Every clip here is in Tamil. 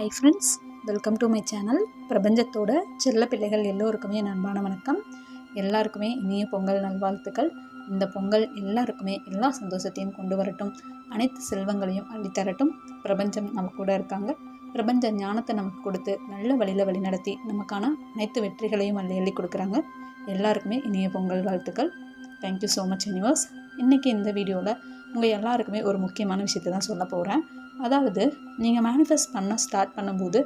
Hi friends welcome to my channel பிரபஞ்சத்தோட செல்ல பிள்ளைகள் எல்லோருக்குமே அன்பான வணக்கம். எல்லாருக்குமே இனிய பொங்கல் நல்வாழ்த்துக்கள். இந்த பொங்கல் எல்லாருக்குமே எல்லா சந்தோஷத்தையும் கொண்டு வரட்டும். அனைத்து செல்வங்களையும் அள்ளித்தரட்டும். பிரபஞ்சம் நம்ம கூட இருக்காங்க. பிரபஞ்ச ஞானத்தை நமக்கு கொடுத்து நல்ல வழியில் வழி நடத்தி நமக்கான அனைத்து வெற்றிகளையும் அள்ளி அள்ளி கொடுக்குறாங்க. எல்லாருக்குமே இனிய பொங்கல் வாழ்த்துக்கள். தேங்க்யூ ஸோ மச் யூனிவர்ஸ் இன்றைக்கி இந்த வீடியோவில் உங்கள் எல்லாருக்குமே ஒரு முக்கியமான விஷயத்தை தான் சொல்ல போகிறேன் அதாவது நீங்கள் மேனிஃபெஸ்ட் பண்ண ஸ்டார்ட் பண்ணும்போது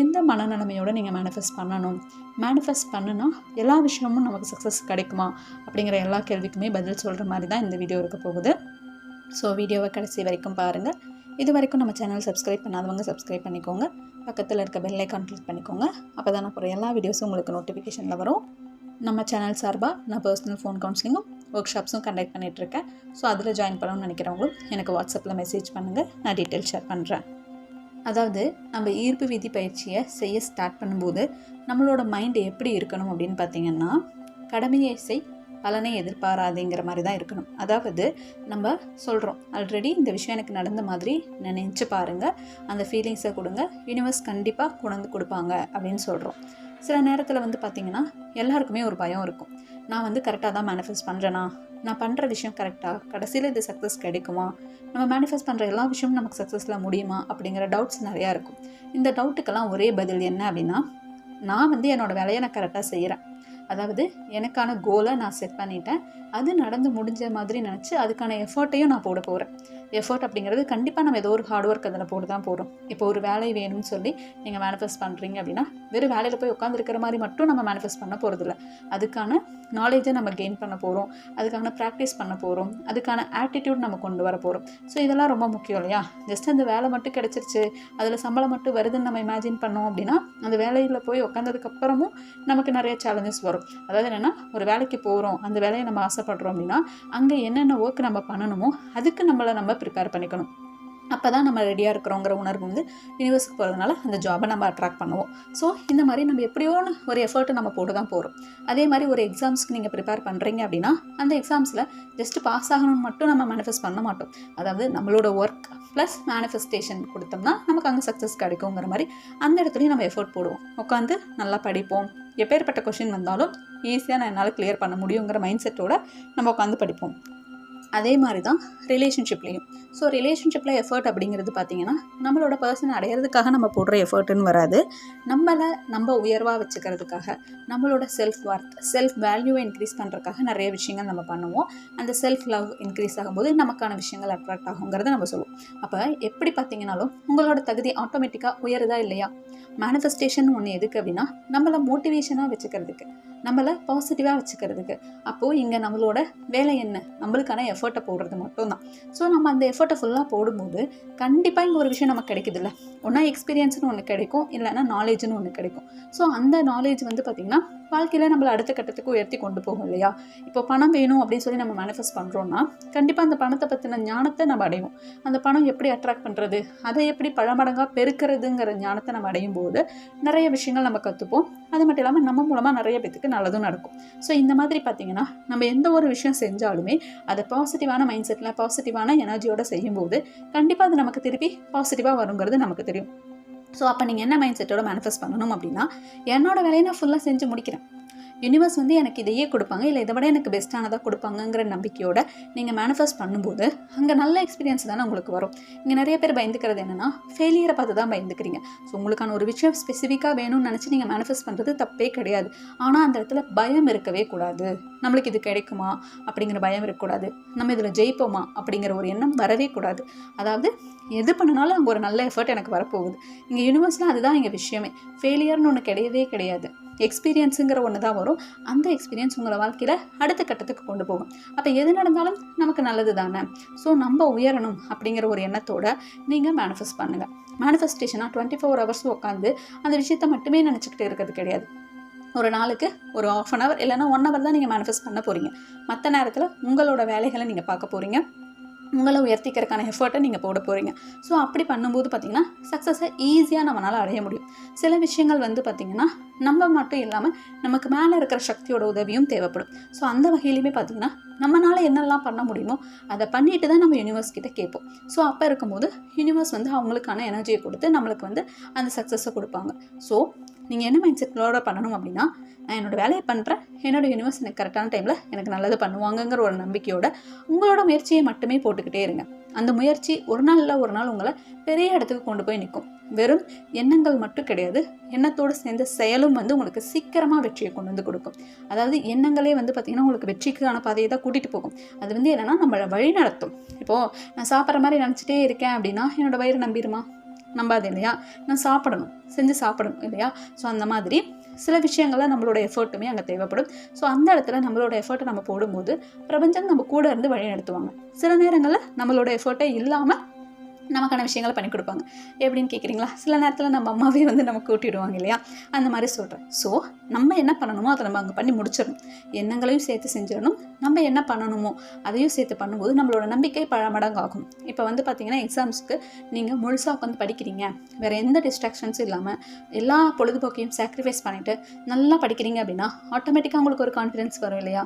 எந்த மனநிலைமையோடு நீங்கள் மேனிஃபெஸ்ட் பண்ணணும்? மேனிஃபெஸ்ட் பண்ணுனா எல்லா விஷயமும் நமக்கு சக்ஸஸ் கிடைக்குமா? அப்படிங்கிற எல்லா கேள்விக்குமே பதில் சொல்கிற மாதிரி தான் இந்த வீடியோ இருக்க போகுது. ஸோ வீடியோவை கடைசி வரைக்கும் பாருங்கள் இது வரைக்கும் நம்ம சேனல் சப்ஸ்கிரைப் பண்ணாதவங்க சப்ஸ்கிரைப் பண்ணிக்கோங்க. பக்கத்தில் இருக்க பெல் ஐக்கான் கிளிக் பண்ணிக்கோங்க. அப்போ தான் நான் போகிற எல்லா வீடியோஸும் உங்களுக்கு நோட்டிஃபிகேஷனில் வரும். நம்ம சேனல் சார்பாக நான் பர்சனல் ஃபோன் கவுன்சிலிங்கும் ஒர்க் ஷாப்ஸும் கண்டக்ட் பண்ணிகிட்ருக்கேன் ஸோ அதில் ஜாயின் பண்ணணும்னு நினைக்கிறவங்களும் எனக்கு வாட்ஸ்அப்பில் மெசேஜ் பண்ணுங்கள் நான் டீட்டெயில் ஷேர் பண்ணுறேன் அதாவது நம்ம ஈர்ப்பு விதி பயிற்சியை செய்ய ஸ்டார்ட் பண்ணும்போது நம்மளோட மைண்டு எப்படி இருக்கணும் அப்படின்னு பார்த்தீங்கன்னா கடமையை செய் பலனை எதிர்பாராதேங்கிற மாதிரி தான் இருக்கணும். அதாவது நம்ம சொல்கிறோம் ஆல்ரெடி இந்த விஷயம் எனக்கு நடந்த மாதிரி நினச்சி பாருங்கள் அந்த ஃபீலிங்ஸை கொடுங்க. யூனிவர்ஸ் கண்டிப்பாக கொண்டு கொடுப்பாங்க. அப்படின்னு சொல்கிறோம் சில நேரத்தில் வந்து பார்த்திங்கன்னா எல்லாருக்குமே ஒரு பயம் இருக்கும். நான் வந்து கரெக்டாக தான் மேனிஃபெஸ்ட் பண்ணுறேனா நான் பண்ணுற விஷயம் கரெக்டாக கடைசியில் இது சக்ஸஸ் கிடைக்குமா? நம்ம மேனிஃபெஸ்ட் பண்ணுற எல்லா விஷயமும் நமக்கு சக்ஸஸில் முடியுமா? அப்படிங்கிற டவுட்ஸ் நிறையா இருக்கும். இந்த டவுட்டுக்கெல்லாம் ஒரே பதில் என்ன அப்படின்னா நான் வந்து என்னோடய வேலையை நான் கரெக்டாக செய்கிறேன் அதாவது எனக்கான கோலை நான் செட் பண்ணிட்டேன். அது நடந்து முடிஞ்ச மாதிரி நினச்சி அதுக்கான எஃபர்ட்டையும் நான் போட போகிறேன் எஃபர்ட் அப்படிங்கிறது கண்டிப்பாக நம்ம ஏதோ ஒரு ஹார்ட் ஒர்க் அதில் போட்டு தான் போகிறோம் இப்போ ஒரு வேலை வேணும்னு சொல்லி நீங்கள் மேனிஃபெஸ்ட் பண்ணுறீங்க அப்படின்னா வெறும் வேலையில் போய் உட்காந்துருக்கிற மாதிரி மட்டும் நம்ம மேனிஃபெஸ்ட் பண்ண போகிறதில்ல அதுக்கான நாலேஜை நம்ம கெயின் பண்ண போகிறோம் அதுக்கான ப்ராக்டிஸ் பண்ண போகிறோம் அதுக்கான ஆட்டிடியூட் நம்ம கொண்டு வர போகிறோம் ஸோ இதெல்லாம் ரொம்ப முக்கியம் இல்லையா? ஜஸ்ட் அந்த வேலை மட்டும் கிடச்சிருச்சு அதில் சம்பளம் மட்டும் வருதுன்னு நம்ம இமேஜின் பண்ணோம் அப்படின்னா அந்த வேலையில் போய் உட்காந்ததுக்கப்புறமும் நமக்கு நிறைய சேலஞ்சஸ் வரும். அதாவது என்னென்னா ஒரு வேலைக்கு போகிறோம் அந்த வேலையை நம்ம ஆசைப்படுறோம் அப்படின்னா அங்கே என்னென்ன ஒர்க் நம்ம பண்ணணுமோ அதுக்கு நம்மளை நம்ம ப்ரிப்பேர் பண்ணிக்கணும். அப்போ தான் நம்ம ரெடியாக இருக்கிறோங்கிற உணர்வு வந்து யூனிவர்ஸுக்கு போகிறதுனால அந்த ஜாபை நம்ம அட்ராக்ட் பண்ணுவோம். ஸோ இந்த மாதிரி நம்ம எப்படியோன்னு ஒரு எஃபர்ட்டை நம்ம போட்டு தான் போகிறோம் அதே மாதிரி ஒரு எக்ஸாம்ஸ்க்கு நீங்கள் ப்ரிப்பேர் பண்ணுறீங்க அப்படின்னா அந்த எக்ஸாம்ஸில் ஜஸ்ட் பாஸ் ஆகணும்னு மட்டும் நம்ம மேனிஃபெஸ்ட் பண்ண மாட்டோம். அதாவது நம்மளோட ஒர்க் ப்ளஸ் மேனிஃபெஸ்டேஷன் கொடுத்தோம்னா நமக்கு அங்கே சக்ஸஸ் கிடைக்குங்கிற மாதிரி அந்த இடத்துலையும் நம்ம எஃபோர்ட் போடுவோம். உட்காந்து நல்லா படிப்போம். எப்பேற்பட்ட கொஷின் வந்தாலும் ஈஸியாக நான் என்னால் கிளியர் பண்ண முடியுங்கிற மைண்ட் செட்டோட நம்ம உட்காந்து படிப்போம். அதே மாதிரி தான் ரிலேஷன்ஷிப்லேயும் ஸோ ரிலேஷன்ஷிப்பில் எஃபர்ட் அப்படிங்கிறது பார்த்திங்கன்னா நம்மளோட பர்சன் அடையிறதுக்காக நம்ம போடுற எஃபர்ட்டுன்னு வராது. நம்மளை நம்ம உயர்வாக வச்சுக்கிறதுக்காக நம்மளோட செல்ஃப் ஒர்த் செல்ஃப் வேல்யூவை இன்க்ரீஸ் பண்ணுறதுக்காக நிறைய விஷயங்கள் நம்ம பண்ணுவோம். அந்த செல்ஃப் லவ் இன்க்ரீஸ் ஆகும்போது நமக்கான விஷயங்கள் அட்ராக்ட் ஆகுங்கிறத நம்ம சொல்லுவோம். அப்போ எப்படி பார்த்தீங்கனாலும் உங்களோட தகுதி ஆட்டோமேட்டிக்காக உயருதா இல்லையா? மேனிஃபெஸ்டேஷன் ஒன்று எதுக்கு அப்படின்னா நம்மளை மோட்டிவேஷனாக வச்சுக்கிறதுக்கு. நம்மளை பாசிட்டிவாக வச்சுக்கிறதுக்கு. அப்போது இங்கே நம்மளோட வேலை என்ன? நம்மளுக்கான எஃபர்ட்டை போடுறது மட்டும்தான். ஸோ நம்ம அந்த எஃபர்ட்டை ஃபுல்லாக போடும்போது கண்டிப்பாக இங்கே ஒரு விஷயம் நமக்கு கிடைக்குதுல்ல? ஒன்றா எக்ஸ்பீரியன்ஸ்னு ஒன்று கிடைக்கும். இல்லைன்னா நாலேஜ்னு ஒன்று கிடைக்கும். ஸோ அந்த நாலேஜ் வந்து பார்த்திங்கன்னா வாழ்க்கையில் நம்மளை அடுத்த கட்டத்துக்கு உயர்த்தி கொண்டு போகும் இல்லையா? இப்போ பணம் வேணும் அப்படின்னு சொல்லி நம்ம மேனிஃபெஸ்ட் பண்ணுறோன்னா கண்டிப்பாக அந்த பணத்தை பற்றின ஞானத்தை நம்ம அடைவோம். அந்த பணம் எப்படி அட்ராக்ட் பண்ணுறது அதை எப்படி பழமடங்காக பெருக்கிறதுங்கிற ஞானத்தை நம்ம அடையும் போது நிறைய விஷயங்கள் நம்ம கற்றுப்போம் அது மட்டும் இல்லாமல் நம்ம மூலமாக நிறைய பேத்துக்கு நல்லதும் நடக்கும். ஸோ இந்த மாதிரி பார்த்திங்கன்னா நம்ம எந்த ஒரு விஷயம் செஞ்சாலுமே அதை பாசிட்டிவான மைண்ட் செட்டில் பாசிட்டிவான எனர்ஜியோடு செய்யும்போது கண்டிப்பாக அது நமக்கு திருப்பி பாசிட்டிவாக வருங்கிறது நமக்கு தெரியும். ஸோ அப்போ நீங்கள் என்ன மைண்ட் செட்டோட மேனிஃபெஸ்ட் பண்ணணும் அப்படின்னா என்னோட வேலையை நான் ஃபுல்லாக செஞ்சு முடிக்கிறேன். யூனிவர்ஸ் வந்து எனக்கு இதையே கொடுப்பாங்க. இல்லை இதை விட எனக்கு பெஸ்ட்டானதாக கொடுப்பாங்கங்கிற நம்பிக்கையோட நீங்கள் மேனிஃபெஸ்ட் பண்ணும்போது அங்கே நல்ல எக்ஸ்பீரியன்ஸ் தானே உங்களுக்கு வரும். இங்கே நிறைய பேர் பயந்துக்கிறது என்னென்னா ஃபெயிலியரை பார்த்து தான் பயந்துக்கிறீங்க. ஸோ உங்களுக்கான ஒரு விஷயம் ஸ்பெசிஃபிக்காக வேணும்னு நினச்சி நீங்கள் மேனிஃபெஸ்ட் பண்ணுறது தப்பே கிடையாது. ஆனால் அந்த இடத்துல பயம் இருக்கவே கூடாது. நம்மளுக்கு இது கிடைக்குமா அப்படிங்கிற பயம் இருக்கக்கூடாது. நம்ம இதில் ஜெயிப்போமா அப்படிங்கிற ஒரு எண்ணம் வரவே கூடாது. அதாவது எது பண்ணினாலும் அங்கே ஒரு நல்ல எஃபர்ட் எனக்கு வரப்போகுது. இங்கே யூனிவர்ஸில் அதுதான் எங்கள் விஷயமே. ஃபெயிலியர்னு ஒன்று கிடையவே கிடையாது. எக்ஸ்பீரியன்ஸுங்கிற ஒன்று தான் வரும். அந்த எக்ஸ்பீரியன்ஸ் உங்களை வாழ்க்கையில் அடுத்த கட்டத்துக்கு கொண்டு போகும். அப்போ எது நடந்தாலும் நமக்கு நல்லது தானே ஸோ நம்ம உயரணும் அப்படிங்கிற ஒரு எண்ணத்தோட நீங்கள் மேனிஃபெஸ்ட் பண்ணுங்கள் மேனிஃபெஸ்டேஷனாக டுவெண்ட்டி ஃபோர் ஹவர்ஸ் உட்காந்து அந்த விஷயத்தை மட்டுமே நினச்சிக்கிட்டு இருக்கிறது கிடையாது. ஒரு நாளுக்கு ஒரு ஆஃப் அன் ஹவர் இல்லைனா ஒன் ஹவர் தான் நீங்கள் மேனிஃபெஸ்ட் பண்ண போகிறீங்க மற்ற நேரத்தில் உங்களோட வேலைகளை நீங்கள் பார்க்க போகிறீங்க உங்களை உயர்த்திக்கிறதுக்கான எஃபர்ட்டை நீங்கள் போட போகிறீங்க ஸோ அப்படி பண்ணும்போது பார்த்தீங்கன்னா சக்ஸஸை ஈஸியாக நம்மளால் அடைய முடியும். சில விஷயங்கள் வந்து பார்த்திங்கன்னா நம்ம மட்டும் இல்லாமல் நமக்கு மேலே இருக்கிற சக்தியோட உதவியும் தேவைப்படும். ஸோ அந்த வகையிலுமே பார்த்திங்கன்னா நம்மளால் என்னெல்லாம் பண்ண முடியுமோ அதை பண்ணிட்டு தான் நம்ம யூனிவர்ஸ் கிட்ட கேட்போம். ஸோ அப்போ இருக்கும்போது யூனிவர்ஸ் வந்து அவங்களுக்கான எனர்ஜியை கொடுத்து நம்மளுக்கு வந்து அந்த சக்ஸஸை கொடுப்பாங்க. ஸோ நீங்கள் என்ன மைண்ட் செட்டோட பண்ணணும் அப்படின்னா நான் என்னோடய வேலையை பண்ணுறேன் என்னோடய யூனிவர்ஸ் எனக்கு கரெக்டான டைமில் எனக்கு நல்லது பண்ணுவாங்கங்கிற ஒரு நம்பிக்கையோட உங்களோட முயற்சியை மட்டுமே போட்டுக்கிட்டே இருங்க. அந்த முயற்சி ஒரு நாள் இல்லை ஒரு நாள் உங்களை பெரிய இடத்துக்கு கொண்டு போய் நிற்கும். வெறும் எண்ணங்கள் மட்டும் கிடையாது எண்ணத்தோடு சேர்ந்த செயலும் வந்து உங்களுக்கு சீக்கிரமாக வெற்றியை கொண்டு வந்து கொடுக்கும். அதாவது எண்ணங்களே வந்து பார்த்திங்கன்னா உங்களுக்கு வெற்றிக்கான பாதையை தான் கூட்டிகிட்டு போகும். அது வந்து என்னென்னா நம்மளை வழி நடத்தும் இப்போது நான் சாப்பிட்ற மாதிரி நினச்சிட்டே இருக்கேன் அப்படின்னா என்னோடய வயிறு நம்பிடுமா? நம்பாது இல்லையா? நான் சாப்பிடணும் செஞ்சு சாப்பிடணும் இல்லையா? ஸோ அந்த மாதிரி சில விஷயங்கள்லாம் நம்மளோட எஃபர்ட்டுமே அங்கே தேவைப்படும். ஸோ அந்த இடத்துல நம்மளோட எஃபர்ட்டை நம்ம போடும்போது பிரபஞ்சம் நம்ம கூட இருந்து வழி நடத்துவாங்க சில நேரங்களில் நம்மளோட எஃபர்ட்டே இல்லாமல் நமக்கான விஷயங்களை பண்ணி கொடுப்பாங்க. எப்படின்னு கேட்குறீங்களா சில நேரத்தில் நம்ம அம்மாவே வந்து நம்ம கூட்டிடுவாங்க இல்லையா? அந்த மாதிரி சொல்கிறேன் ஸோ நம்ம என்ன பண்ணணுமோ அதை நம்ம அங்கே பண்ணி முடிச்சிடணும். எண்ணங்களையும் சேர்த்து செஞ்சிடணும். நம்ம என்ன பண்ணணுமோ அதையும் சேர்த்து பண்ணும்போது நம்மளோட நம்பிக்கை பல மடங்கு ஆகும் இப்போ வந்து பார்த்தீங்கன்னா எக்ஸாம்ஸ்க்கு நீங்கள் முழுசாக உட்காந்து படிக்கிறீங்க. வேறு எந்த டிஸ்ட்ராக்ஷன்ஸும் இல்லாமல் எல்லா பொழுதுபோக்கையும் சாக்ரிஃபைஸ் பண்ணிவிட்டு நல்லா படிக்கிறீங்க அப்படின்னா ஆட்டோமேட்டிக்காக உங்களுக்கு ஒரு கான்ஃபிடென்ஸ் வரும் இல்லையா?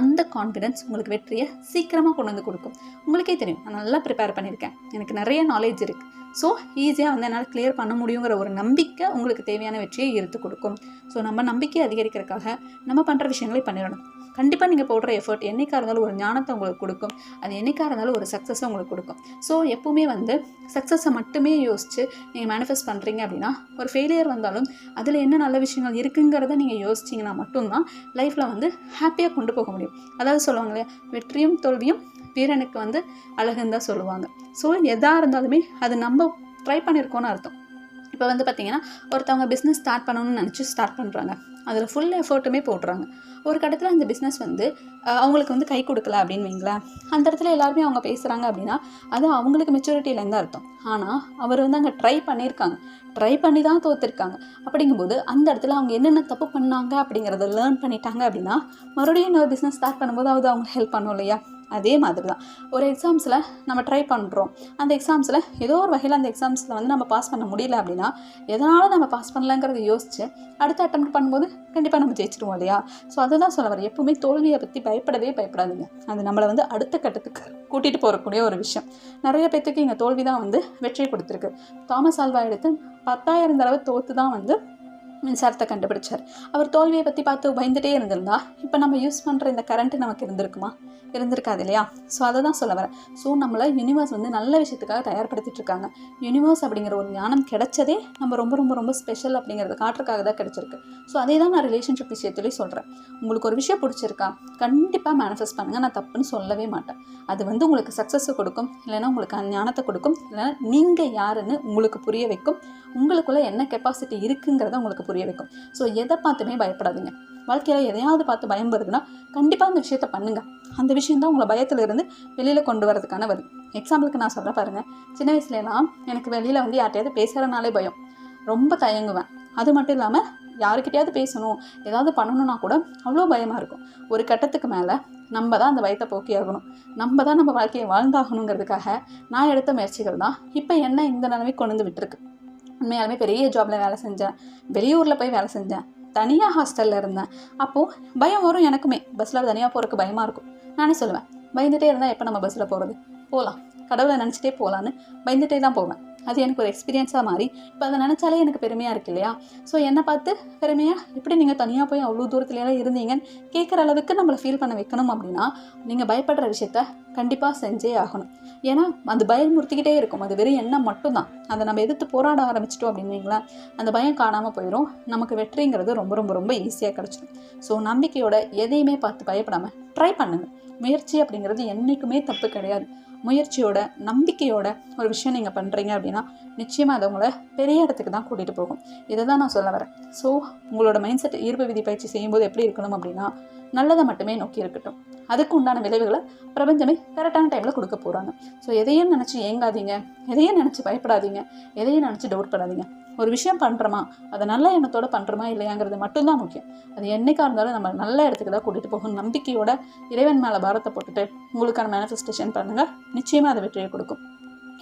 அந்த கான்ஃபிடென்ஸ் உங்களுக்கு வெற்றியை சீக்கிரமாக கொண்டு வந்து கொடுக்கும். உங்களுக்கே தெரியும். நான் நல்லா ப்ரிப்பேர் பண்ணியிருக்கேன். எனக்கு நிறைய நாலேஜ் இருக்குது ஸோ ஈஸியாக வந்து என்னால் கிளியர் பண்ண முடியுங்கிற ஒரு நம்பிக்கை உங்களுக்கு தேவையான வெற்றியை எடுத்து கொடுக்கும். ஸோ நம்ம நம்பிக்கை அதிகரிக்கிறதுக்காக நம்ம பண்ணுற விஷயங்களை பண்ணிடணும். கண்டிப்பாக நீங்கள் போடுற எஃபர்ட் என்றைக்காக இருந்தாலும் ஒரு ஞானத்தை உங்களுக்கு கொடுக்கும். அது என்றைக்காக இருந்தாலும் ஒரு சக்ஸஸை உங்களுக்கு கொடுக்கும். ஸோ எப்போவுமே வந்து சக்ஸஸை மட்டுமே யோசித்து நீங்கள் மேனிஃபெஸ்ட் பண்ணுறீங்க அப்படின்னா ஒரு ஃபெயிலியர் வந்தாலும் அதில் என்ன நல்ல விஷயங்கள் இருக்குங்கிறத நீங்கள் யோசிச்சிங்கன்னா மட்டும்தான் லைஃப்பில் வந்து ஹாப்பியாக கொண்டு போக முடியும். அதாவது சொல்லுவாங்க இல்லையா வெற்றியும் தோல்வியும் வீரனுக்கு வந்து அழகுன்னு தான் சொல்லுவாங்க. ஸோ எதாக இருந்தாலுமே அது நம்ம ட்ரை பண்ணியிருக்கோன்னு அர்த்தம். இப்போ வந்து பார்த்திங்கன்னா ஒருத்தவங்க பிஸ்னஸ் ஸ்டார்ட் பண்ணணும்னு நினச்சி ஸ்டார்ட் பண்ணுறாங்க அதில் ஃபுல் எஃபர்ட்டுமே போடுறாங்க ஒரு கட்டத்தில் அந்த பிஸ்னஸ் வந்து அவங்களுக்கு வந்து கை கொடுக்கல அப்படின்னு வைங்களேன். அந்த இடத்துல எல்லாருமே அவங்க பேசுகிறாங்க அப்படின்னா அது அவங்களுக்கு மெச்சூரிட்டியிலேருந்து அர்த்தம். ஆனால் அவர் வந்து அங்கே ட்ரை பண்ணியிருக்காங்க ட்ரை பண்ணி தான் தோற்றுருக்காங்க அப்படிங்கும்போது அந்த இடத்துல அவங்க என்னென்ன தப்பு பண்ணாங்க அப்படிங்கிறத லேர்ன் பண்ணிட்டாங்க அப்படின்னா மறுபடியும் இன்னொரு பிஸ்னஸ் ஸ்டார்ட் பண்ணும்போது அது அவங்க ஹெல்ப் பண்ணும் இல்லையா? அதே மாதிரி தான். ஒரு எக்ஸாம்ஸில் நம்ம ட்ரை பண்ணுறோம் அந்த எக்ஸாம்ஸில் ஏதோ ஒரு வகையில் அந்த எக்ஸாம்ஸில் வந்து நம்ம பாஸ் பண்ண முடியல அப்படின்னா எதனால் நம்ம பாஸ் பண்ணலங்கிறத யோசிச்சு அடுத்த அட்டம் பண்ணும்போது கண்டிப்பாக நம்ம ஜெயிச்சிருவோம் இல்லையா? ஸோ அதுதான் சொல்ல வரேன். எப்பவுமே தோல்வியை பற்றி பயப்படவே பயப்படாதுங்க. அது நம்மளை வந்து அடுத்த கட்டத்துக்கு கூட்டிகிட்டு போகக்கூடிய ஒரு விஷயம். நிறைய பேர்த்துக்கு இங்கே தோல்வி தான் வந்து வெற்றி கொடுத்துருக்கு. தாமஸ் ஆல்வா எடுத்து பத்தாயிரம் தடவை தோற்று தான் வந்து மின்சாரத்தை கண்டுபிடிச்சார். அவர் தோல்வியை பற்றி பார்த்து பயந்துட்டே இருந்திருந்தா இப்போ நம்ம யூஸ் பண்ணுற இந்த கரண்ட்டு நமக்கு இருந்திருக்குமா? இருந்திருக்காது இல்லையா? ஸோ அதை தான் சொல்ல வரேன். ஸோ நம்மளை யூனிவர்ஸ் வந்து நல்ல விஷயத்துக்காக தயார்படுத்திட்டு இருக்காங்க. யூனிவர்ஸ் அப்படிங்கிற ஒரு ஞானம் கிடைச்சதே நம்ம ரொம்ப ரொம்ப ரொம்ப ஸ்பெஷல் அப்படிங்கிறத காட்டுறதுக்காக தான் கிடைச்சிருக்கு. ஸோ அதே தான் நான் ரிலேஷன்ஷிப் விஷயத்துலேயும் சொல்கிறேன் உங்களுக்கு ஒரு விஷயம் பிடிச்சிருக்கா? கண்டிப்பாக மேனிஃபெஸ்ட் பண்ணுங்கள் நான் தப்புன்னு சொல்லவே மாட்டேன். அது வந்து உங்களுக்கு சக்ஸஸை கொடுக்கும். இல்லைன்னா உங்களுக்கு அந்த ஞானத்தை கொடுக்கும். இல்லைன்னா நீங்கள் யாருன்னு உங்களுக்கு புரிய வைக்கும். உங்களுக்குள்ளே என்ன கெப்பாசிட்டி இருக்குங்கிறத உங்களுக்கு புரிய வைக்கும் ஸோ எதை பார்த்துமே பயப்படாதீங்க. வாழ்க்கையில் எதையாவது பார்த்து பயம் வருதுன்னா கண்டிப்பாக அந்த விஷயத்த பண்ணுங்கள் அந்த விஷயம் தான் உங்களை பயத்துல இருந்து வெளியில் கொண்டு வரதுக்கான வழி. எக்ஸாம்பிளுக்கு நான் சொல்கிறேன் பாருங்கள் சின்ன வயசுலலாம் எனக்கு வெளியில் வந்து யார்ட்டையாவது பேசுகிறனாலே பயம். ரொம்ப தயங்குவேன். அது மட்டும் இல்லாமல் யாருக்கிட்டையாவது பேசணும் ஏதாவது பண்ணணும்னா கூட அவ்வளோ பயமாக இருக்கும். ஒரு கட்டத்துக்கு மேலே நம்ம தான் அந்த பயத்தை போக்கி ஆகணும். நம்ம தான் நம்ம வாழ்க்கையை வாழ்ந்தாகணுங்கிறதுக்காக நான் எடுத்த முயற்சிகள் தான். இப்போ என்ன இந்த நிலைமைக்கு கொண்டு வந்து விட்டுருக்கு. உண்மையாலுமே பெரிய ஜாபில் வேலை செஞ்சேன். வெளியூரில் போய் வேலை செஞ்சேன். தனியாக ஹாஸ்டலில் இருந்தேன். அப்போது பயம் வரும் எனக்குமே. பஸ்ஸில் தனியாக போகிறதுக்கு பயமாக இருக்கும். நானே சொல்லுவேன் பயந்துட்டே இருந்தால் எப்போ நம்ம பஸ்ஸில் போகிறது போகலாம் கடவுளை நினச்சிட்டே போகலான்னு பயந்துட்டே தான் போவேன். அது எனக்கு ஒரு எக்ஸ்பீரியன்ஸாக மாறி இப்போ அதை நினச்சாலே எனக்கு பெருமையாக இருக்கு இல்லையா? ஸோ என்னை பார்த்து பெருமையாக எப்படி நீங்கள் தனியாக போய் அவ்வளோ தூரத்துலலாம் இருந்தீங்கன்னு கேட்குற அளவுக்கு நம்மளை ஃபீல் பண்ண வைக்கணும் அப்படின்னா நீங்கள் பயப்படுற விஷயத்த கண்டிப்பாக செஞ்சே ஆகணும். ஏன்னா பயம் முறுத்திக்கிட்டே இருக்கும். அது வெறும் எண்ணம் மட்டும்தான். அதை நம்ம எதிர்த்து போராட ஆரம்பிச்சிட்டோம் அப்படின்னு வைங்களேன் அந்த பயம் காணாமல் போயிடும் நமக்கு வெற்றிங்கிறது ரொம்ப ரொம்ப ரொம்ப ஈஸியாக கிடச்சிடும் ஸோ நம்பிக்கையோட எதையுமே பார்த்து பயப்படாமல் ட்ரை பண்ணுங்கள் முயற்சி அப்படிங்கிறது என்றைக்குமே தப்பு கிடையாது. முயற்சியோட நம்பிக்கையோட ஒரு விஷயம் நீங்கள் பண்ணுறீங்க அப்படின்னா நிச்சயமாக அது உங்களை பெரிய இடத்துக்கு தான் கூட்டிகிட்டு போகும். இதை தான் நான் சொல்ல வரேன். ஸோ உங்களோட மைண்ட் செட் ஈர்ப்பு விதி பயிற்சி செய்யும்போது எப்படி இருக்கணும் அப்படின்னா நல்லதை மட்டுமே நோக்கி இருக்கட்டும். அதுக்கு உண்டான விளைவுகளை பிரபஞ்சமே கரெக்டான டைமில் கொடுக்க போகிறாங்க ஸோ எதையும் நினச்சி ஏங்காதீங்க. எதையும் நினச்சி பயப்படாதீங்க. எதையும் நினச்சி டவுட் பண்ணாதீங்க. ஒரு விஷயம் பண்ணுறோமா அதை நல்ல எண்ணத்தோடு பண்ணுறோமா இல்லையாங்கிறது மட்டும்தான் முக்கியம். அது என்றைக்காக இருந்தாலும் நம்ம நல்ல இடத்துக்கு தான் கூட்டிகிட்டு போகும் நம்பிக்கையோட இறைவன் மேலே பாரத்தை போட்டுட்டு உங்களுக்கான மேனிஃபெஸ்டேஷன் பண்ணுங்கள் நிச்சயமாக அதை வெற்றியை கொடுக்கும்.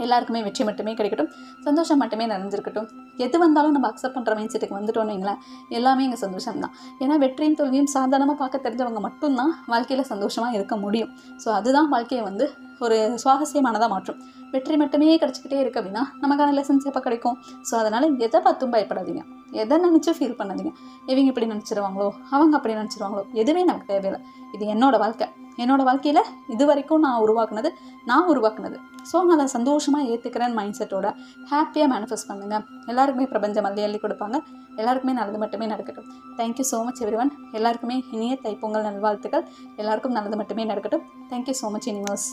எல்லாருக்குமே வெற்றி மட்டுமே கிடைக்கட்டும். சந்தோஷம் மட்டுமே நிறைஞ்சிருக்கட்டும். எது வந்தாலும் நம்ம அக்செப்ட் பண்ணுற மைண்ட் செட்டுக்கு வந்துட்டோம்னு வைங்களேன் எல்லாமே எங்கள் சந்தோஷம் தான் ஏன்னா வெற்றியும் தோல்வியும் சாதாரணமாக பார்க்க தெரிஞ்சவங்க மட்டும்தான் வாழ்க்கையில் சந்தோஷமாக இருக்க முடியும். ஸோ அதுதான் வாழ்க்கையை வந்து ஒரு சுவாரஸ்யமானதாக மாற்றும். வெற்றி மட்டுமே கிடச்சிக்கிட்டே இருக்கு அப்படின்னா நமக்கான லெசன்ஸ் எப்போ கிடைக்கும்? ஸோ அதனால் எதை பார்த்தும் பயப்படாதீங்க. எதை நினச்சி ஃபீல் பண்ணாதீங்க. இவங்க இப்படி நினச்சிருவாங்களோ அவங்க அப்படி நினச்சிருவாங்களோ எதுவுமே நமக்கு தேவையில்லை. இது என்னோடய வாழ்க்கை. என்னோடய வாழ்க்கையில் இது வரைக்கும் நான் உருவாக்குனது நான் உருவாக்குனது. ஸோ நான் அதை சந்தோஷமாக ஏற்றுக்கிறேன் மைண்ட் செட்டோட ஹாப்பியாக மேனிஃபெஸ்ட் பண்ணுங்கள் எல்லாருக்குமே பிரபஞ்சம் அள்ளி அள்ளி கொடுப்பாங்க. எல்லாருக்குமே நல்லது மட்டுமே நடக்கட்டும். Thank you so much everyone எல்லாருக்குமே இனிய தைப்பொங்கல் நல்வாழ்த்துக்கள். எல்லாருக்கும் நல்லது மட்டுமே நடக்கட்டும். Thank you so much universe